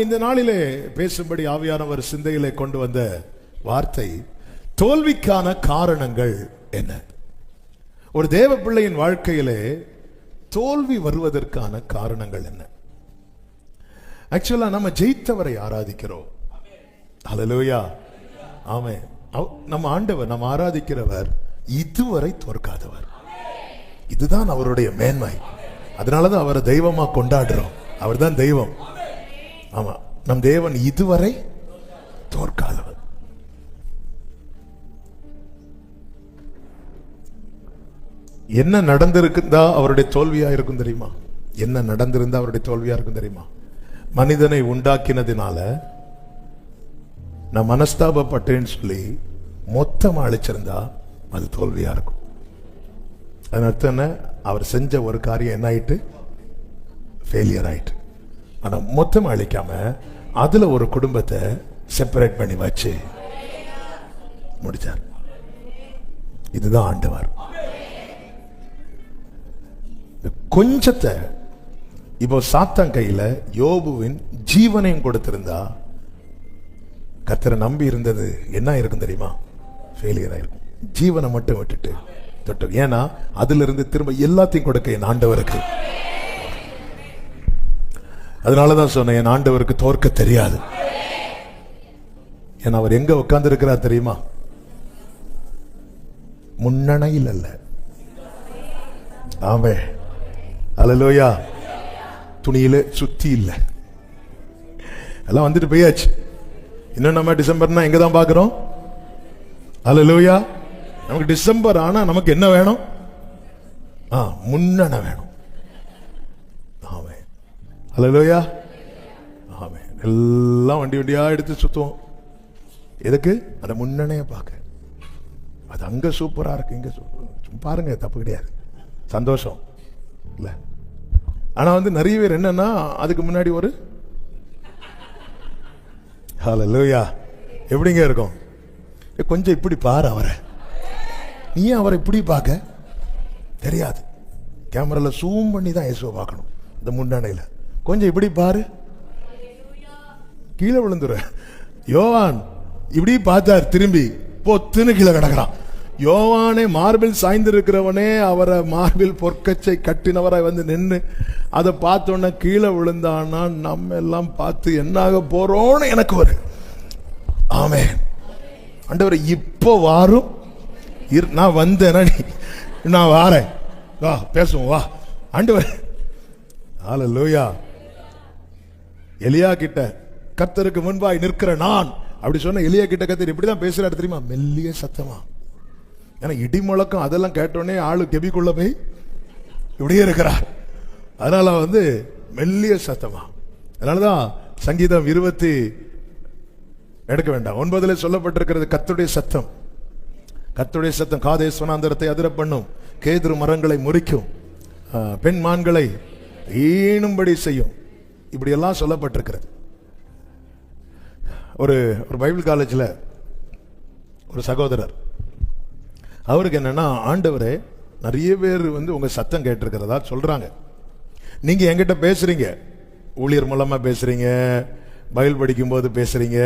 இந்த நாளிலே பேசும்படி ஆவியானவர் சிந்தையிலே கொண்டு வந்த வார்த்தை தோல்விக்கான காரணங்கள் என்ன? ஒரு தேவ பிள்ளையின் வாழ்க்கையிலே தோல்வி வருவதற்கான காரணங்கள் என்ன? ஆக்சுவலா நம்ம ஜெயித்தவரை ஆராதிக்கிறோம். அலலோயா ஆமே நம்ம ஆண்டவர் நம்ம ஆராதிக்கிறவர் இதுவரை தோற்காதவர். இதுதான் அவருடைய மேன்மை. அதனாலதான் அவரை தெய்வமா கொண்டாடுறோம். அவர் தான் தெய்வம். ஆமா. நம் தேவன் இதுவரை தோற்காதவர். என்ன நடந்திருக்குதா அவருடைய தோல்வியா இருக்கும் தெரியுமா? என்ன நடந்திருந்தா அவருடைய தோல்வியா இருக்கும் தெரியுமா? மனிதனை உண்டாக்கினதினால நான் மனஸ்தாபப்பட்டேன்னு சொல்லி மொத்தமா அழிச்சிருந்தா அது தோல்வியா இருக்கும். அதன் அர்த்தம் என்ன? அவர் செஞ்ச ஒரு காரியம் என்ன ஆயிட்டு? ஃபெயிலியர் ஆயிட்டு. ஆனா மொத்தம் அழிக்காம அதுல ஒரு குடும்பத்தை செப்பரேட் பண்ணி வச்சு முடிச்சார். இதுதான் ஆண்டவர். கொஞ்சத்தை இப்போ சாத்தான் கையில யோபுவின் ஜீவனையும் கொடுத்திருந்தா கத்தரை நம்பி இருந்தது என்ன இருக்கும் தெரியுமா? ஃபெயிலியர் ஆயிருக்கும். ஜீவனை மட்டும் விட்டுட்டு தொட்டு ஏன்னா அதுல இருந்து திரும்ப எல்லாத்தையும் கொடுக்க என் ஆண்டவருக்கு. அதனால தான் சொன்னேன் என் ஆண்டவருக்கு தோற்க தெரியாது. ஏன்னா அவர் எங்க உட்கார்ந்து இருக்கிறார் தெரியுமா? முன்னணையில் அல்ல. ஆமே. அலலோயா துணியில சுத்தி இல்லை. எல்லாம் வந்துட்டு போயாச்சு. இன்னும் நம்ம டிசம்பர்னா எங்க தான் பாக்குறோம் அலலோயா நமக்கு டிசம்பர் ஆனா நமக்கு என்ன வேணும்? ஆ முன்னணை வேணும். அல்லலோயா ஆமே எல்லாம் வண்டி வண்டியாக எடுத்து சுற்றுவோம் எதுக்கு? அந்த முன்னணையை பார்க்க. அது அங்கே சூப்பராக இருக்கு இங்கே சூப்பர் பாருங்க தப்பு கிடையாது. சந்தோஷம். இல்லை. ஆனால் வந்து நிறைய பேர் என்னன்னா அதுக்கு முன்னாடி ஒரு ஹலோ லோயா எப்படிங்க இருக்கும்? ஏ, கொஞ்சம் இப்படி பாரு அவரை. நீ ஏன் அவரை இப்படி பார்க்க? தெரியாது. கேமரால சூம் பண்ணி தான் இயேசுவை பார்க்கணும். இந்த முன்னணையில். கொஞ்சம் இப்படி பாரு. கீழே விழுந்துரு. யோவான் இப்படி பார்த்தார் திரும்பி. பொத்துன்னு கீழே கிடக்குறான். யோவானே மார்பில் சாய்ந்திருக்கிறவனே அவரை மார்பில் பொற்கச்சை கட்டினவரை வந்து நின்று அதை பார்த்தோன்னே கீழே விழுந்தான்னா நம்ம எல்லாம் பார்த்து என்னாக போறோம்னு எனக்கு ஒரு ஆமே ஆண்டவர் இப்போ வாரும் இரு- நான் வந்தேனா நீ நான் வாரேன். வா பேசுவோம் வா. ஆண்டவர். லோயா எலியா கிட்ட கத்தருக்கு முன்பாய் நிற்கிற நான். அப்படி சொன்ன எலியா கிட்ட கத்தர் இப்படிதான் பேசுறாரு தெரியுமா? மெல்லிய சத்தமா. ஏன்னா இடி முழக்கம் அதெல்லாம் கேட்டோடனே ஆளு கெபிக்குள்ள போய் இப்படியே இருக்கிறார். அதனால வந்து மெல்லிய சத்தமா. அதனாலதான் சங்கீதம் இருபத்தி எடுக்க வேண்டாம். ஒன்பதுல சொல்லப்பட்டிருக்கிறது கத்துடைய சத்தம். கத்துடைய சத்தம் காதே சுனாந்தரத்தை அதிர பண்ணும் கேதுரு மரங்களை முறிக்கும். பெண் மான்களை ஈணும்படி செய்யும். இப்படியெல்லாம் சொல்லப்பட்டிருக்கிறது. ஒரு ஒரு பைபிள் காலேஜில் ஒரு சகோதரர் அவருக்கு என்னன்னா ஆண்டவரே நிறைய பேர் வந்து உங்கள் சத்தம் கேட்டிருக்கிறதா சொல்கிறாங்க நீங்கள் என்கிட்ட பேசுகிறீங்க ஊழியர் மூலமாக பேசுகிறீங்க பைபிள் படிக்கும்போது பேசுகிறீங்க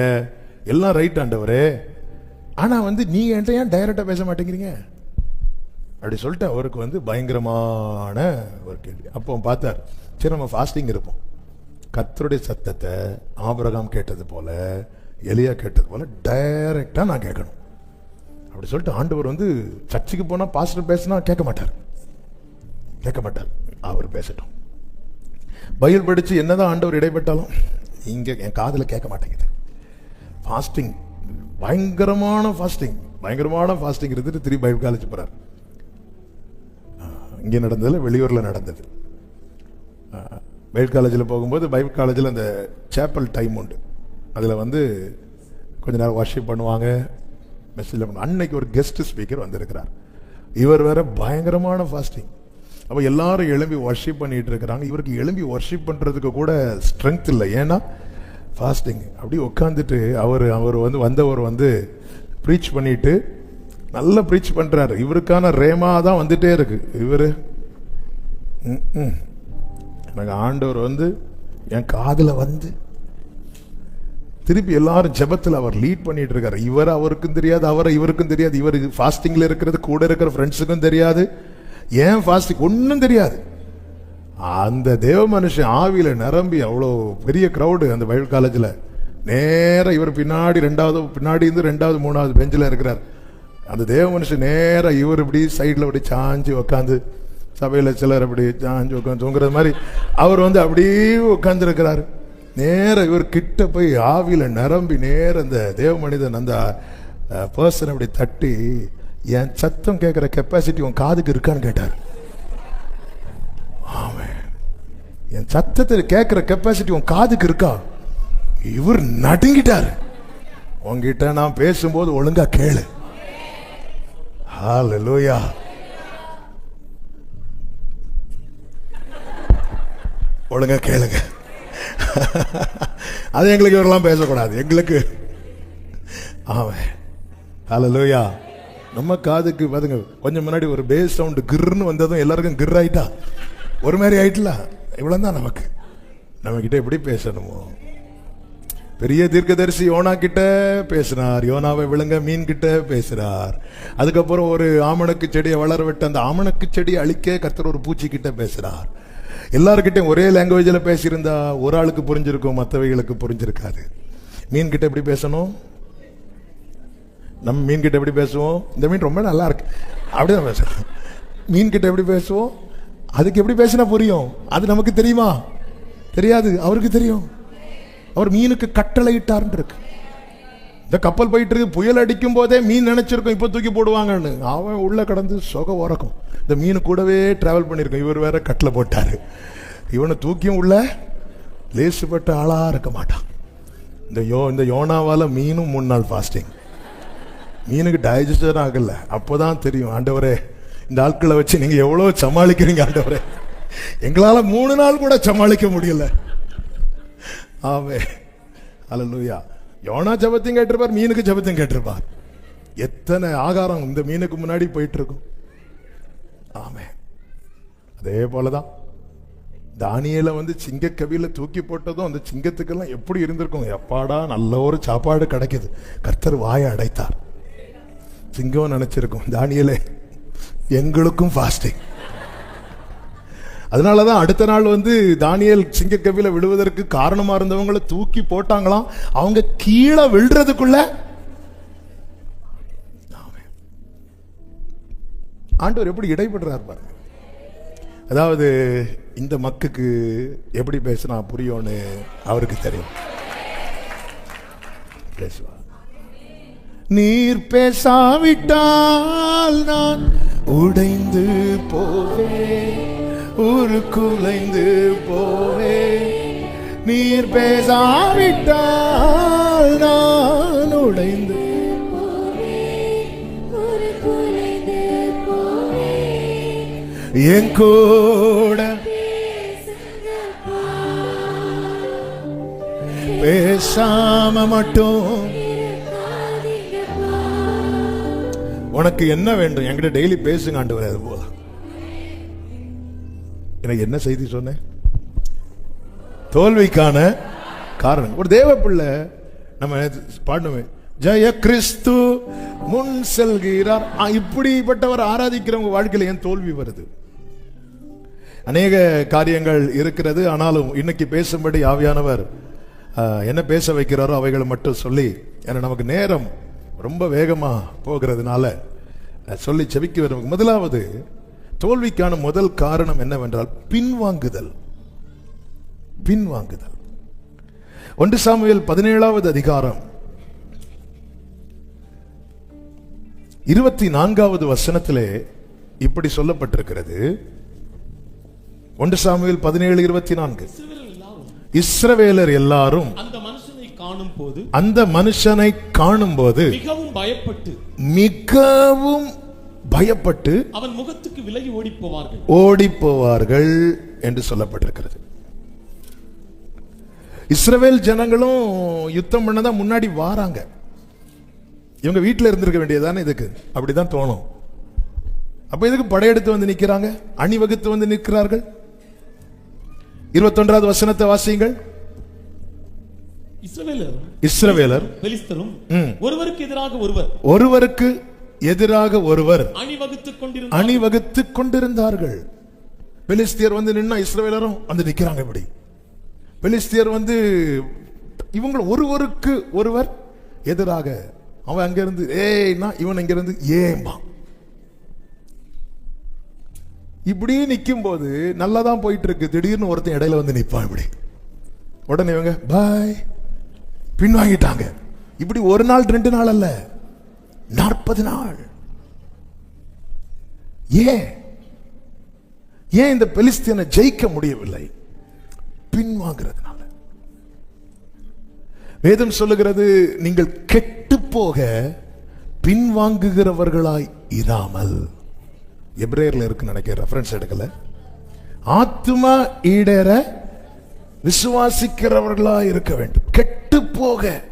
எல்லாம் ரைட் ஆண்டவரே. ஆனால் வந்து நீ என்கிட்ட ஏன் டைரெக்டாக பேச மாட்டேங்கிறீங்க? அப்படி சொல்லிட்டு அவருக்கு வந்து பயங்கரமான ஒரு கேள்வி. அப்போ பார்த்தார் சரி நம்ம ஃபாஸ்டிங் இருப்போம். கத்தருடைய சத்தத்தை ஆபரகம் கேட்டது போல எலியா கேட்டது போல டைரக்டாக நான் கேட்கணும். அப்படி சொல்லிட்டு ஆண்டவர் வந்து சர்ச்சுக்கு போனால் பாஸ்டர் பேசினா கேட்க மாட்டார். கேட்க மாட்டார். அவர் பேசட்டும். பயில் படித்து என்னதான் ஆண்டவர் இடைப்பட்டாலும் இங்கே என் காதில் கேட்க மாட்டேங்குது. ஃபாஸ்டிங் பயங்கரமான ஃபாஸ்டிங் பயங்கரமான ஃபாஸ்டிங் இருந்துட்டு திரும்பி பைபிள் காலேஜ் போகிறார் இங்கே நடந்ததில்ல வெளியூரில் நடந்தது. பைபிள் காலேஜில் போகும்போது பைபிள் காலேஜில் அந்த சேப்பல் டைம் உண்டு. அதில் வந்து கொஞ்ச நேரம் வர்ஷிப் பண்ணுவாங்க. மெசேஜ் பண்ணுவாங்க. அன்னைக்கு ஒரு கெஸ்ட் ஸ்பீக்கர் வந்திருக்கிறார். இவர் வேற பயங்கரமான ஃபாஸ்டிங் அப்போ எல்லாரும் எழும்பி ஒர்ஷிப் பண்ணிட்டு இருக்கிறாங்க. இவருக்கு எழும்பி ஒர்ஷிப் பண்ணுறதுக்கு கூட ஸ்ட்ரென்த் இல்லை. ஏன்னா ஃபாஸ்டிங் அப்படி உட்காந்துட்டு அவர் அவர் வந்து வந்தவர் வந்து ப்ரீச் பண்ணிட்டு நல்லா ப்ரீச் பண்ணுறாரு இவருக்கான ரேமா தான் வந்துட்டே இருக்கு. இவர் ம், எனக்கு ஆண்டவர் வந்து என் காதில் வந்து திருப்பி எல்லாரும் ஜபத்தில் அவர் லீட் பண்ணிட்டு இருக்காரு இவர் அவருக்கும் தெரியாது அவரை இவருக்கும் தெரியாது. இவர் ஃபாஸ்டிங்கில் இருக்கிறது கூட இருக்கிற ஃப்ரெண்ட்ஸுக்கும் தெரியாது. ஏன் ஃபாஸ்டிங் ஒன்றும் தெரியாது. அந்த தேவ மனுஷன் ஆவியில் நிரம்பி அவ்வளோ பெரிய க்ரௌடு அந்த பைபிள் காலேஜில் நேராக இவர் பின்னாடி ரெண்டாவது பின்னாடி இருந்து ரெண்டாவது மூணாவது பெஞ்சில் இருக்கிறார். அந்த தேவ மனுஷன் நேராக இவர் இப்படி சைடில் இப்படி சாஞ்சு உக்காந்து சபையில் சிலர் அப்படி ஜாஞ்சு உட்காந்து தூங்குறது மாதிரி அவர் வந்து அப்படியே உட்காந்துருக்கிறாரு நேராக இவர் கிட்ட போய் ஆவியில் நிரம்பி நேர அந்த தேவ மனிதன் அந்த பர்சன் அப்படி தட்டி என் சத்தம் கேட்குற கெப்பாசிட்டி உன் காதுக்கு இருக்கான்னு கேட்டார். ஆமென். என் சத்தத்தை கேட்குற கெப்பாசிட்டி உன் காதுக்கு இருக்கா? இவர் நடுங்கிட்டார். உங்ககிட்ட நான் பேசும்போது ஒழுங்கா கேளு. ஹalleluya ஒழுங்கா கேளுங்க. அது எங்களுக்கு இவரெல்லாம் பேசக்கூடாது. எங்களுக்கு. ஆமாம் ஹலோ லோயா நம்ம காதுக்கு பாருங்க. கொஞ்சம் முன்னாடி ஒரு பேஸ் சவுண்டு கிர்னு வந்ததும் எல்லாருக்கும் கிர் ஆயிட்டா? ஒரு மாதிரி ஆயிட்டல? இவ்வளோ தான் நமக்கு. நம்ம கிட்ட எப்படி பேசணுமோ? பெரிய தீர்க்கதரிசி யோனா கிட்ட பேசினார். யோனாவை விழுங்க மீன் கிட்ட பேசுறார் அதுக்கப்புறம் ஒரு ஆமணக்கு செடியை வளர விட்டு அந்த ஆமணக்கு செடியை அழிக்க கத்துற ஒரு பூச்சி கிட்ட பேசுறார் எல்லாருக்கிட்டையும் ஒரே லாங்குவேஜில் பேசியிருந்தா ஒரு ஆளுக்கு புரிஞ்சிருக்கும் மற்றவைகளுக்கு புரிஞ்சிருக்காது. மீன் கிட்ட எப்படி பேசணும்? நம்ம மீன் கிட்ட எப்படி பேசுவோம்? இந்த மீன் ரொம்ப நல்லா இருக்கு. அப்படிதான் பேசுறோம் மீன் கிட்ட எப்படி பேசுவோம்? அதுக்கு எப்படி பேசினா புரியும்? அது நமக்கு தெரியுமா? தெரியாது. அவருக்கு தெரியும். அவர் மீனுக்கு கட்டளை இட்டாருன்னு இருக்கு. இந்த கப்பல் போயிட்டு இருக்கு. புயல் அடிக்கும் போதே மீன் நினைச்சிருக்கோம். இப்போ தூக்கி போடுவாங்கன்னு. அவன் உள்ளே கடந்து சொக உறக்கும். இந்த மீன் கூடவே ட்ராவல் பண்ணியிருக்கோம் இவர் வேற கட்டில் போட்டாரு. இவனை தூக்கியும் உள்ள லேசுப்பட்ட ஆளாக இருக்க மாட்டான். இந்த யோ இந்த யோனாவால் மீனும் மூணு நாள் ஃபாஸ்டிங் மீனுக்கு டைஜஸ்டர் ஆகல. அப்போதான் தெரியும். ஆண்டவரே இந்த ஆட்களை வச்சு நீங்கள் எவ்வளோ சமாளிக்கிறீங்க ஆண்டவரே. எங்களால் மூணு நாள் கூட சமாளிக்க முடியல. ஆமே அல்லேலூயா யோனா ஜபத்தையும் கேட்டிருப்பார் மீனுக்கு ஜபத்தையும் கேட்டிருப்பார். எத்தனை ஆகாரம் இந்த மீனுக்கு முன்னாடி போயிட்டு இருக்கும் ஆமே அதே போலதான். தானியலை வந்து சிங்கக்கவியில் தூக்கி போட்டதும் அந்த சிங்கத்துக்கெல்லாம் எப்படி இருந்திருக்கும்? எப்பாடா நல்ல ஒரு சாப்பாடு கிடைக்குது. கர்த்தர் வாயை அடைத்தார். சிங்கம் நினைச்சிருக்கும் தானியலே எங்களுக்கும் ஃபாஸ்டிங் அதனாலதான் அடுத்த நாள் வந்து தானியல் சிங்கக்கவியில் விழுவதற்கு காரணமா இருந்தவங்கள தூக்கி போட்டாங்களாம். அவங்க கீழே விழுறதுக்குள்ள ஆண்டவர் எப்படி இடைபடுறார் பாருங்க. அதாவது இந்த மக்குக்கு எப்படி பேசினா புரியும்னு அவருக்கு தெரியும். பேசுவா. நீர் பேசாவிட்டால் நான் உடைந்து போவேன். ஒரு குலைந்து போவே. நீர் பேசாவிட்டால் நான் உடைந்து என் கூட பேசாம மட்டும் உனக்கு என்ன வேண்டும்? என்கிட்ட டெய்லி பேசுங்க ஆண்டு வராது எனக்கு என்ன செய்தி சொன்னேன்? தோல்விக்கான காரணம் ஒரு தேவ பிள்ளை நம்ம பாடணுமே ஜெய கிறிஸ்து முன் செல்கிறார். ஆ, இப்படிப்பட்டவர் ஆராதிக்கிறவங்க வாழ்க்கையில் ஏன் தோல்வி வருது? அநேக காரியங்கள் இருக்கிறது ஆனாலும் இன்னைக்கு பேசும்படி ஆவியானவர் என்ன பேச வைக்கிறாரோ அவைகளை மட்டும் சொல்லி ஏன்னா நமக்கு நேரம் ரொம்ப வேகமாக போகிறதுனால சொல்லி செவிக்கு வரும் முதலாவது தோல்விக்கான முதல் காரணம் என்னவென்றால் பின்வாங்குதல். பின்வாங்குதல். ஒன்று சாமுவேல் பதினேழாவது அதிகாரம். இருபத்தி நான்காவது வசனத்திலே இப்படி சொல்லப்பட்டிருக்கிறது. ஒன்று சாமுவேல் பதினேழு இருபத்தி நான்கு இஸ்ரவேலர் எல்லாரும் அந்த மனுஷனை காணும் போது அந்த மனுஷனை காணும்போது மிகவும் பயப்பட்டு மிகவும் பயப்பட்டு அவன் முகத்துக்கு விலகி ஓடி போவார்கள் ஓடி போவார்கள் என்று சொல்லப்பட்டிருக்கிறது. இஸ்ரவேல் ஜனங்களும் யுத்தம் பண்ணதான் முன்னாடி வாராங்க. இவங்க வீட்டில் இருந்திருக்க வேண்டியதானே இதுக்கு? அப்படிதான் தோணும். அப்ப இதுக்கு படையெடுத்து வந்து நிக்கிறாங்க? அணிவகுத்து வந்து நிற்கிறார்கள். இருபத்தொன்றாவது வசனத்தை வாசியுங்கள். இஸ்ரவேலர். பெலிஸ்தரும் ம். ஒருவருக்கு எதிராக ஒருவர். ஒருவருக்கு எதிராக ஒருவர் அணிவகுத்துக் கொண்டிருந்தார்கள். பெலிஸ்தியர் வந்து நின்னா இஸ்ரவேலரும் வந்து நிக்கிறாங்க இப்படி. பெலிஸ்தியர் வந்து இவங்க ஒருவருக்கு ஒருவர் எதிராக அவன் அங்கிருந்து ஏய்னா இவன் இங்கிருந்து ஏம்பா இப்படி நிக்கும் போது நல்லா தான் போயிட்டு இருக்கு திடீர்னு ஒருத்தன் இடையில வந்து நிப்பான் இப்படி. உடனே இவங்க பாய். பின்வாங்கிட்டாங்க. இப்படி ஒரு நாள் ரெண்டு நாள் அல்ல. நாற்பது நாள். ஏன்? ஏன் இந்த பெலிஸ்தீனை ஜெயிக்க முடியவில்லை? பின்வாங்கிறதுனால. வேதம் சொல்லுகிறது நீங்கள் கெட்டு போக பின்வாங்குகிறவர்களாய் இராமல். எப்ரேயர்ல இருக்கு நினைக்கிற ரெஃபரன்ஸ் எடுக்கல. ஆத்மா ஈடேற விசுவாசிக்கிறவர்களா இருக்க வேண்டும். கெட்டு போக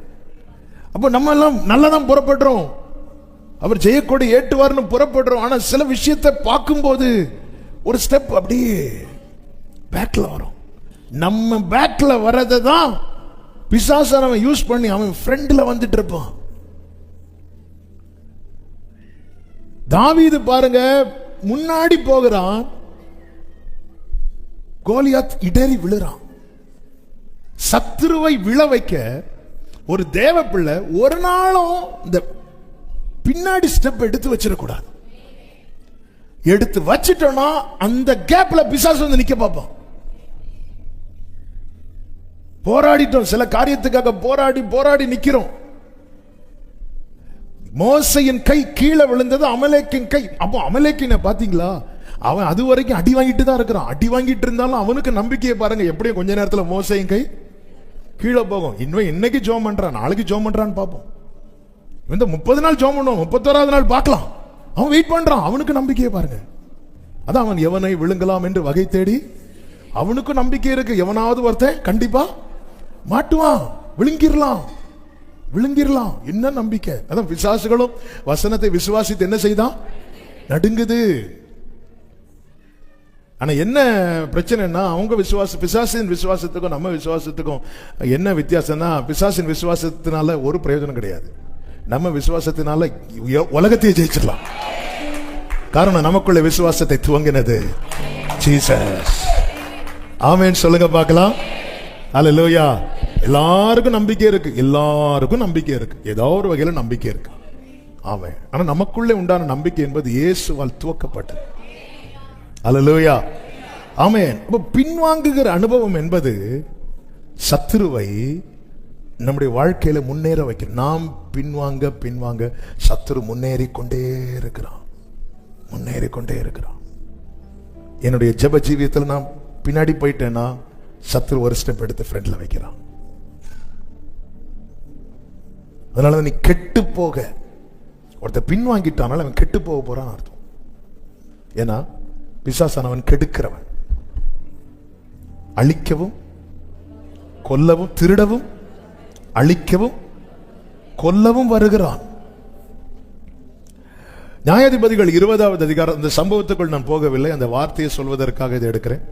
அப்ப நம்ம எல்லாம் நல்லதான் புறப்படுறோம். அவர் ஜெயக்கோடு ஏற்றுவார்னு புறப்படுறோம். ஆனா சில விஷயத்தை பார்க்கும்போது ஒரு ஸ்டெப் அப்படியே பேக்ல வரும். நம்ம பேக்ல வர்றதை தான் பிசாசன் அவன் யூஸ் பண்ணி அவன் ஃப்ரெண்ட்ல வந்துட்டு இருப்பான். தாவீது பாருங்க முன்னாடி போகிறான். கோலியாத் இடறி விழுறான். சத்துருவை விழ வைக்க ஒரு தேவ பிள்ளை ஒரு நாளும் இந்த பின்னாடி ஸ்டெப் எடுத்து வச்சிடக்கூடாது. எடுத்து வச்சிட்டோம்னா அந்த கேப்ல பிசாசு வந்து நிக்க பார்ப்பான் போராடிட்டோம். சில காரியத்துக்காக போராடி போராடி நிக்கிறோம். மோசையின் கை கீழே விழுந்தது அமலேக்கின் கை. அப்போ அமலேக்கின பாத்தீங்களா அவன் அது வரைக்கும் அடி வாங்கிட்டு தான் இருக்கிறான். அடி வாங்கிட்டு இருந்தாலும் அவனுக்கு நம்பிக்கையை பாருங்க. எப்படியும் கொஞ்ச நேரத்தில் மோசையின் கை கீழே போகும். இன்னும் இன்னைக்கு ஜோம் பண்றான்? நாளைக்கு ஜோம் பண்றான்னு பார்ப்போம். இந்த முப்பது நாள் ஜோம் பண்ணுவோம் முப்பத்தோராவது நாள் பார்க்கலாம். அவன் வெயிட் பண்றான் அவனுக்கு நம்பிக்கையை பாருங்க. அதான் அவன் எவனை விழுங்கலாம் என்று வகை தேடி அவனுக்கும் நம்பிக்கை இருக்கு எவனாவது ஒருத்தன் கண்டிப்பா மாட்டுவான் விழுங்கிடலாம் விழுங்கிடலாம் என்ன நம்பிக்கை? அதான் விசுவாசிகளும் வசனத்தை விசுவாசித்து என்ன செய்தான்? நடுங்குது. ஆனா என்ன பிரச்சனைன்னா அவங்க விசுவாச பிசாசின் விசுவாசத்துக்கும் நம்ம விசுவாசத்துக்கும் என்ன வித்தியாசம்னா பிசாசின் விசுவாசத்தினால ஒரு பிரயோஜனம் கிடையாது. நம்ம விசுவாசத்தினால உலகத்தையே ஜெயிச்சிடலாம். காரணம் நமக்குள்ள விசுவாசத்தை துவங்கினது ஜீசஸ். ஆமென் சொல்லுங்க பார்க்கலாம். அல்ல லோயா எல்லாருக்கும் நம்பிக்கை இருக்கு. எல்லாருக்கும் நம்பிக்கை இருக்கு. ஏதோ ஒரு வகையில நம்பிக்கை இருக்கு. ஆமென். ஆனா நமக்குள்ளே உண்டான நம்பிக்கை என்பது இயேசுவால் துவக்கப்பட்டது. அல்லேலூயா ஆமென். அப்ப பின்வாங்குகிற அனுபவம் என்பது சத்துருவை நம்முடைய வாழ்க்கையில் முன்னேற வைக்க நாம் பின்வாங்க பின்வாங்க சத்துரு முன்னேறி கொண்டே இருக்கிறான். முன்னேறி கொண்டே இருக்கிறான். என்னுடைய ஜெப ஜீவியத்தில் நான் பின்னாடி போயிட்டேன்னா சத்துரு ஒரு ஸ்டெப் எடுத்து ஃப்ரெண்டில் வைக்கிறான். அதனால நீ கெட்டு போக. ஒருத்தர் பின்வாங்கிட்டானால அவன் கெட்டு போக போறான்னு அர்த்தம். ஏன்னா பிசாசானவன் கெடுக்கிறவன். அழிக்கவும் கொல்லவும் திருடவும் அழிக்கவும் கொல்லவும் வருகிறான். நியாயாதிபதிகள் இருபதாவது அதிகாரம் இந்த சம்பவத்துக்குள் நான் போகவில்லை அந்த வார்த்தையை சொல்வதற்காக இதை எடுக்கிறேன்.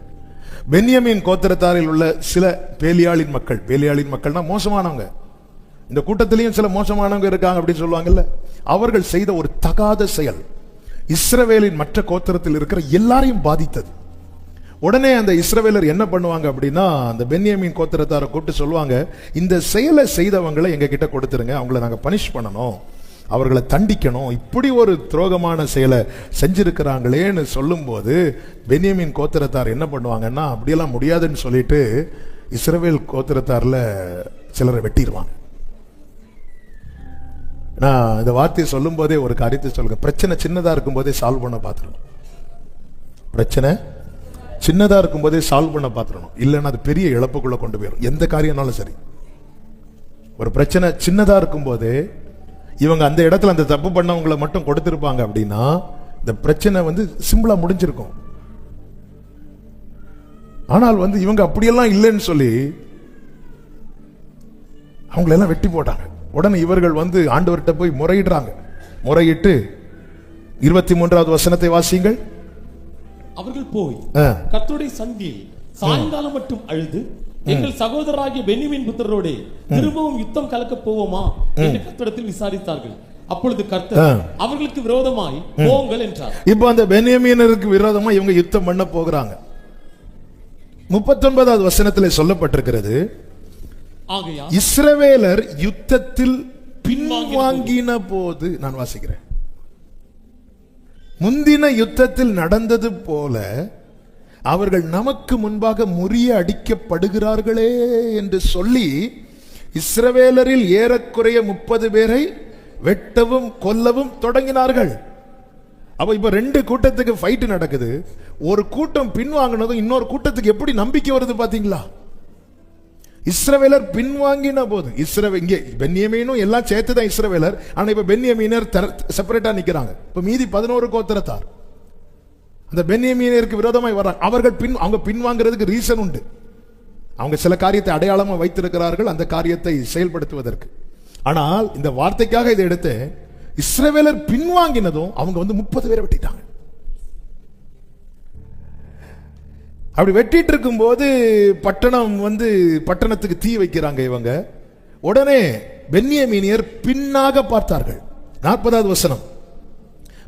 பென்யமின் கோத்திரத்தாரில் உள்ள சில பேலியாளின் மக்கள் பேலியாளின் மக்கள்னா மோசமானவங்க. இந்த கூட்டத்திலையும் சில மோசமானவங்க இருக்காங்க அப்படின்னு சொல்லுவாங்கல்ல. அவர்கள் செய்த ஒரு தகாத செயல் இஸ்ரவேலின் மற்ற கோத்திரத்தில் இருக்கிற எல்லாரையும் பாதித்தது. உடனே அந்த இஸ்ரவேலர் என்ன பண்ணுவாங்க அப்படின்னா அந்த பென்யமின் கோத்திரத்தாரை கூப்பிட்டு சொல்லுவாங்க இந்த செயலை செய்தவங்களை எங்க கிட்ட கொடுத்துருங்க அவங்கள நாங்கள் பனிஷ் பண்ணணும் அவர்களை தண்டிக்கணும் இப்படி ஒரு துரோகமான செயலை செஞ்சிருக்கிறாங்களேன்னு சொல்லும்போது பென்யமின் கோத்திரத்தார் என்ன பண்ணுவாங்கன்னா அப்படியெல்லாம் முடியாதுன்னு சொல்லிட்டு இஸ்ரவேல் கோத்திரத்தாரில் சிலரை வெட்டிடுவாங்க நான் இந்த வார்த்தையை சொல்லும் போதே ஒரு காரியத்தை சொல்லுங்க. பிரச்சனை சின்னதாக இருக்கும் போதே சால்வ் பண்ண பார்த்துருவோம் பிரச்சனை சின்னதாக இருக்கும் போதே சால்வ் பண்ண பார்த்துடணும் இல்லைன்னா அது பெரிய இழப்புக்குள்ளே கொண்டு போயிடும் எந்த காரியம்னாலும் சரி. ஒரு பிரச்சனை சின்னதாக இருக்கும்போதே இவங்க அந்த இடத்துல அந்த தப்பு பண்ணவங்களை மட்டும் கொடுத்துருப்பாங்க அப்படின்னா இந்த பிரச்சனை வந்து சிம்பிளாக முடிஞ்சிருக்கும். ஆனால் வந்து இவங்க அப்படியெல்லாம் இல்லைன்னு சொல்லி அவங்களெல்லாம் வெட்டி போட்டாங்க. உடனே இவர்கள் வந்து ஆண்டவர்கிட்ட போய் முறையிடுறாங்க. முறையிட்டு இருபத்தி மூன்றாவது வசனத்தை வாசியுங்கள். அவர்கள் போய் ஆ. கர்த்தருடைய சந்தியில் சாயங்காலம் மட்டும் அழுது எங்கள் சகோதரராகிய பென்னிமின் புத்திரரோடு திரும்பவும் யுத்தம் கலக்க போவோமா? என்று கர்த்தரிடத்தில் விசாரித்தார்கள். அப்பொழுது கர்த்தர். அவர்களுக்கு விரோதமாய் போங்கள் என்றார். இப்போ அந்த பென்யமீனருக்கு விரோதமா இவங்க யுத்தம் பண்ண போகிறாங்க. முப்பத்தொன்பதாவது வசனத்தில் சொல்லப்பட்டிருக்கிறது இஸ்ரவேலர் யுத்தத்தில் பின்வாங்கின போது நான் வாசிக்கிறேன். முந்தின யுத்தத்தில் நடந்தது போல அவர்கள் நமக்கு முன்பாக முறிய அடிக்கப்படுகிறார்களே என்று சொல்லி இஸ்ரவேலரில் ஏறக்குறைய முப்பது பேரை வெட்டவும் கொல்லவும் தொடங்கினார்கள். அப்ப இப்ப ரெண்டு கூட்டத்துக்கு ஃபைட்டு நடக்குது. ஒரு கூட்டம் பின்வாங்கினதும் இன்னொரு கூட்டத்துக்கு எப்படி நம்பிக்கை வருது பாத்தீங்களா? இஸ்ரவேலர் பின்வாங்கின போது இஸ்ரவே இங்கே பென்னியமீனும் எல்லாம் சேர்த்து தான் இஸ்ரவேலர். ஆனா இப்ப பென்யமீனர் செப்பரேட்டாக நிற்கிறாங்க இப்போ மீதி பதினோரு கோத்திரத்தார். அந்த பென்னியமீனருக்கு விரோதமாய் வர்றாங்க. அவர்கள் பின் அவங்க பின்வாங்கிறதுக்கு ரீசன் உண்டு. அவங்க சில காரியத்தை அடையாளமாக வைத்திருக்கிறார்கள் அந்த காரியத்தை செயல்படுத்துவதற்கு. ஆனால் இந்த வார்த்தைக்காக இதை எடுத்து இஸ்ரவேலர் பின்வாங்கினதும் அவங்க வந்து முப்பது பேரை வெட்டிட்டாங்க. அப்படி வெட்டிட்டு இருக்கும்போது பட்டணம் வந்து பட்டணத்துக்கு தீ வைக்கிறாங்க இவங்க. உடனே பென்னியமீனியர் பின்னாக பார்த்தார்கள். நாற்பதாவது வசனம்.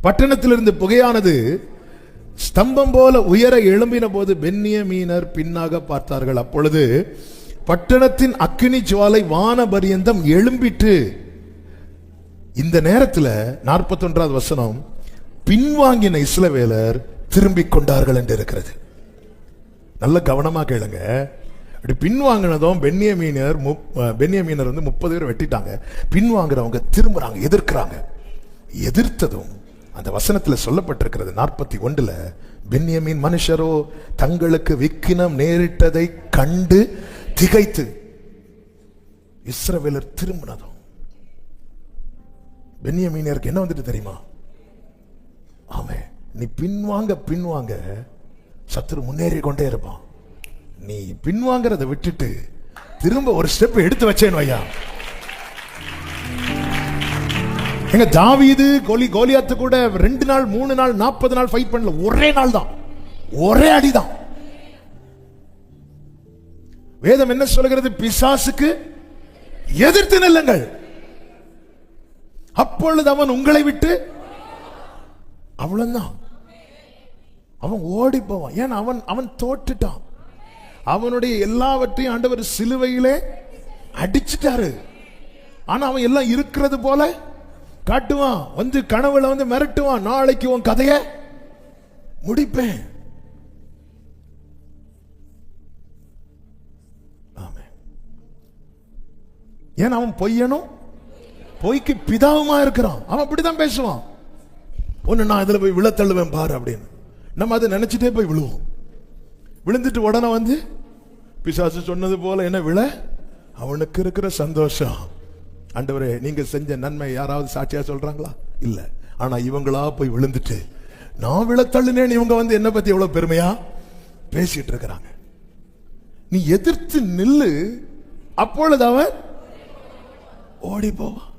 பட்டணத்திலிருந்து புகையானது ஸ்தம்பம் போல உயர எழும்பின போது பென்யமீனர் பின்னாக பார்த்தார்கள். அப்பொழுது பட்டணத்தின் அக்கினி ஜுவாலை வானபரியந்தம் எழும்பிட்டு இந்த நேரத்தில் நாற்பத்தொன்றாவது வசனம் பின்வாங்கின இஸ்லவேலர் திரும்பிக் கொண்டார்கள் என்று இருக்கிறது. நல்ல கவனமாக கேளுங்க. இப்படி பின்வாங்கினதும் பென்னியமீனர் முப்- பெண்ணிய மீனர் வந்து முப்பது பேர் வெட்டிட்டாங்க. பின்வாங்குறவங்க திரும்புகிறாங்க எதிர்க்கிறாங்க. எதிர்த்ததும் அந்த வசனத்தில் சொல்லப்பட்டிருக்கிறது நாற்பத்தி ஒன்றுல பென்னியமீன் மனுஷரோ தங்களுக்கு விக்கினம் நேரிட்டதை கண்டு திகைத்து இஸ்ரவேலர் திரும்பினதும். பென்னியமீனருக்கு என்ன வந்துட்டு தெரியுமா? ஆமே நீ பின்வாங்க பின்வாங்க சத்துரு முன்னேறி கொண்டே இருப்பான். நீ பின்வாங்கிறத விட்டுட்டு திரும்ப ஒரு ஸ்டெப் எடுத்து வச்சேன் ஐயா எங்க தாவீது கோலி கோலியாத்து கூட ரெண்டு நாள் மூணு நாள் நாற்பது நாள் ஃபைட் பண்ணல. ஒரே நாள் தான். ஒரே அடிதான். வேதம் என்ன சொல்கிறது பிசாசுக்கு எதிர்த்து நில்லுங்கள். அப்பொழுது அவன் உங்களை விட்டு அவ்வளவுதான். அவன் ஓடி போவான் ஏன்னா அவன் அவன் தோற்றுட்டான். அவனுடைய எல்லாவற்றையும் ஆண்டவர் சிலுவையிலே அடிச்சிட்டாரு. ஆனா அவன் எல்லாம் இருக்கிறது போல காட்டுவான். வந்து கனவுல வந்து மிரட்டுவான். நாளைக்கு உன் கதைய முடிப்பேன். ஆமென். ஏன்னா அவன் பொய்யனும் பொய்க்கு பிதாவுமா இருக்கிறான். அவன் அப்படிதான் பேசுவான். ஒன்னு நான் இதில் போய் விழத்தள்ளுவேன் பாரு அப்படின்னு. நம்ம அதை நினைச்சிட்டே போய் விழுவோம். விழுந்துட்டு உடனே வந்து பிசாசு சொன்னது போல என்ன விழ? அவனுக்கு இருக்கிற சந்தோஷம். ஆண்டவரே நீங்க செஞ்ச நன்மை யாராவது சாட்சியா சொல்றாங்களா? இல்ல. ஆனா இவங்களா போய் விழுந்துட்டு நான் விழத்தள்ளுனேன்னு இவங்க வந்து என்ன பத்தி எவ்வளவு பெருமையா பேசிட்டு இருக்கிறாங்க. நீ எதிர்த்து நில்லு அப்பொழுது அவன் ஓடி போவான்.